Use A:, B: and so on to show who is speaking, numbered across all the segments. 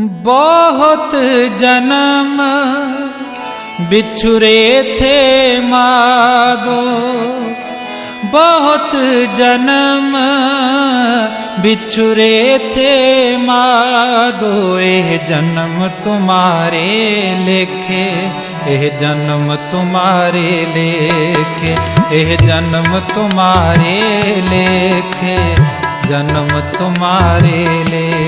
A: ਬਹੁਤ ਜਨਮ ਵਿਛੁਰੇ ਥੇ ਮਾਦੋ। ਬਹੁਤ ਜਨਮ ਵਿਛੁਰੇ ਥੇ ਮਾਦੋ। ਇਹ ਜਨਮ ਤੁਮਾਰੇ ਲੇਖੇ, ਇਹ ਜਨਮ ਤੁਮਾਰੇ ਲੇਖੇ, ਇਹ ਜਨਮ ਤੁਮਾਰੇ ਲੇਖੇ, ਜਨਮ ਤੁਮਾਰੇ ਲੇਖੇ।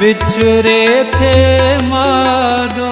A: ਵਿਚਰੇ ਥੇ ਮਾਦੋ